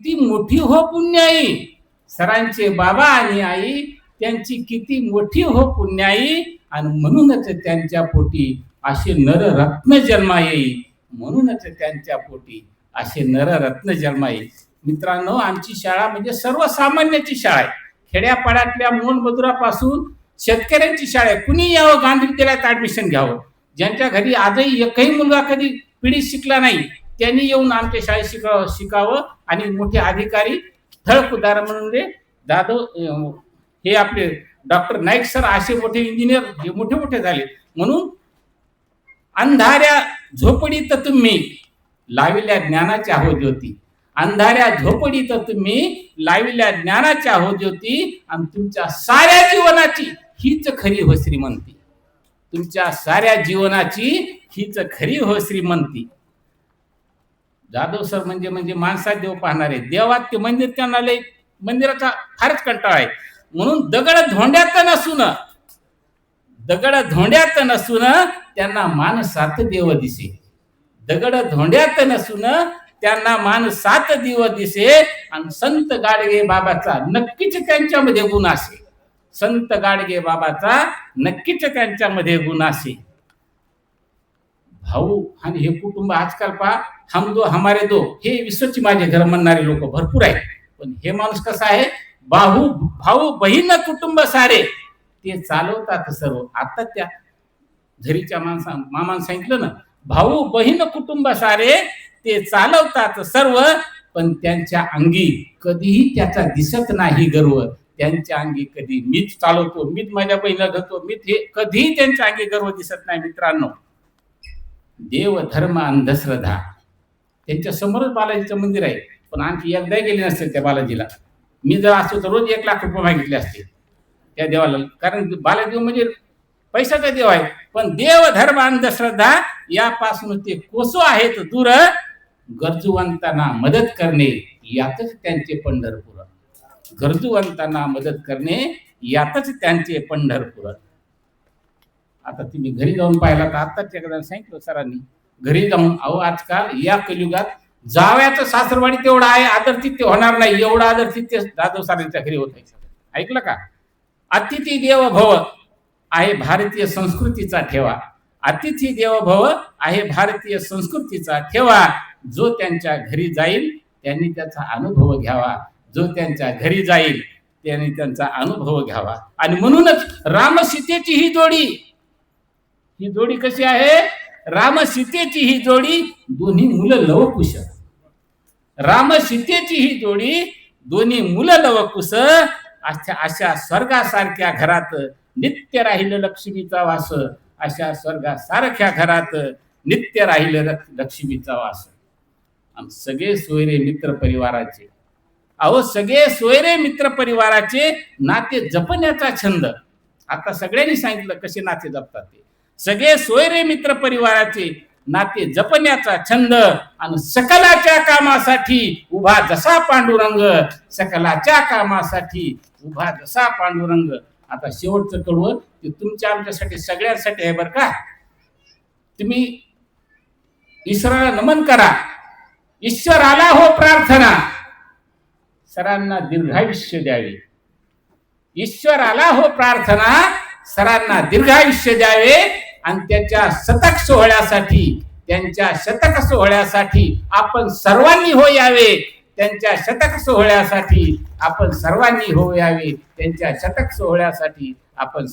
किती मोठी हो पुण्याई सरांचे बाबा आणि आई त्यांची किती मोठी हो पुण्याई आणि म्हणूनच त्यांच्या पोटी असे नररत्न जन्मा येई म्हणूनच त्यांच्या पोटी असे नररत्न जन्मा येई मित्रांनो आमची शाळा म्हणजे सर्वसामान्याची शाळा आहे. खेड्यापाड्यातल्या मोलमजुरापासून शेतकऱ्यांची शाळा आहे. कुणी यावं? गांधी विद्यालयात ऍडमिशन घ्यावं? ज्यांच्या घरी आजही एकही मुलगा कधी पिढीत शिकला नाही. त्यांनी येऊन आमच्या शाळेत शिकावं शिकावं आणि मोठे अधिकारी ठळक उदाहरण म्हणजे जाधव हे आपले डॉक्टर नाईक सर असे मोठे इंजिनियर हे मोठे मोठे झाले. म्हणून अंधाऱ्या झोपडीत तुम्ही लाविल्या ज्ञानाची हो होती अंधाऱ्या झोपडीत तुम्ही लाविल्या ज्ञानाची हो होती आणि तुमच्या साऱ्या जीवनाची हीच खरी हो श्रीमंती. तुमच्या साऱ्या जीवनाची हीच खरी हो श्रीमंती. जाधव सर म्हणजे म्हणजे माणसात देव पाहणारे. देवात ते मंदिर त्यांना लय मंदिराचा फारच कंटाळा आहे. म्हणून दगड धोंड्यात नसून दगड धोंड्यात नसून त्यांना माणसात देव दिसे. दगड धोंड्यात नसून त्यांना मान सात दिव दिसे. आणि संत गाडगे बाबाचा नक्कीच त्यांच्यामध्ये गुण असे. संत गाडगे बाबाचा नक्कीच त्यांच्यामध्ये गुण असे. भाऊ आणि हे कुटुंब आजकाल पहा हम दो हमारे दो. हे विश्वची माझे घर म्हणणारे लोक भरपूर आहेत. पण हे माणूस कसा आहे? बाहू भाऊ बहीण कुटुंब सारे. ते चालवतात सर्व. आता त्या घरीच्या माणसा मामानं सांगितलं ना भाऊ बहीण कुटुंब सारे ते चालवतात सर्व पण त्यांच्या अंगी कधीही त्याचा दिसत नाही गर्व. त्यांच्या अंगी कधी मीच चालवतो मीच माझ्या बहिणीला धरतो मीच हे कधीही त्यांच्या अंगी गर्व दिसत नाही मित्रांनो. देव धर्म अंधश्रद्धा. त्यांच्या समोरच बालाजीचं मंदिर आहे. पण आणखी एकदा गेले नसते त्या बालाजीला. मी जर असतो तर रोज एक लाख रुपये मागितले असते त्या देवाला. कारण बालाजी म्हणजे पैशाचा देव आहे. पण देव धर्म अंधश्रद्धा यापासून ते कोसो आहेत दूर गरजूवंतांना मदत करणे यातच त्यांचे पंढरपूर. गरजूवंतांना मदत करणे यातच त्यांचे पंढरपूर. आता तुम्ही घरी जाऊन पाहिला तर आत्ताच एकदा सांगितलं सरांनी. घरी जाऊन अहो आजकाल या कलियुगात जावयाचं सासरवाडी तेवढा आहे आदरतिथ्य होणार नाही एवढं आदरतिथ्य जाधव सारांच्या घरी होत आहे. ऐकलं का? अतिथी देव भव आहे भारतीय संस्कृतीचा ठेवा. अतिथी देव भव आहे भारतीय संस्कृतीचा ठेवा. जो त्यांच्या घरी जाईल त्यांनी त्याचा अनुभव घ्यावा. जो त्यांच्या घरी जाईल त्यांनी त्यांचा अनुभव घ्यावा. आणि म्हणूनच राम सीतेची ही जोडी ही जोडी कशी आहे? राम सीतेची ही जोडी दोन्ही मुलं लवकुश राम सीतेची ही जोडी दोन्ही मुलं लवकुश अशा अशा स्वर्गासारख्या घरात नित्य राहिलं लक्ष्मीचा वास. अशा स्वर्गासारख्या घरात नित्य राहिलं लक्ष्मीचा वास. आणि सगळे सोयरे मित्र परिवाराचे. अहो सगळे सोयरे मित्र परिवाराचे नाते जपण्याचा छंद. आता सगळ्यांनी सांगितलं कसे नाते जपतात ते. सगळे सोयरे मित्र परिवाराचे नाते जपण्याचा छंद आणि सकलाच्या कामासाठी उभा जसा पांडुरंग सकलाच्या कामासाठी उभा जसा पांडुरंग. आता शेवटचं कडवं ते तुमच्या आमच्यासाठी सगळ्यांसाठी आहे बरं का? तुम्ही ईश्वराला नमन करा. ईश्वर आला हो प्रार्थना. सरांना दीर्घायुष्य द्यावे. ईश्वर आला हो प्रार्थना सरांना दीर्घायुष्य द्यावे. आणि त्याच्या शतक सोहळ्यासाठी त्यांच्या शतक सोहळ्यासाठी आपण सर्वांनी हो यावे. त्यांच्या शतक सोहळ्यासाठी आपण सर्वांनी हो यावे. त्यांच्या शतक सोहळ्यासाठी आपण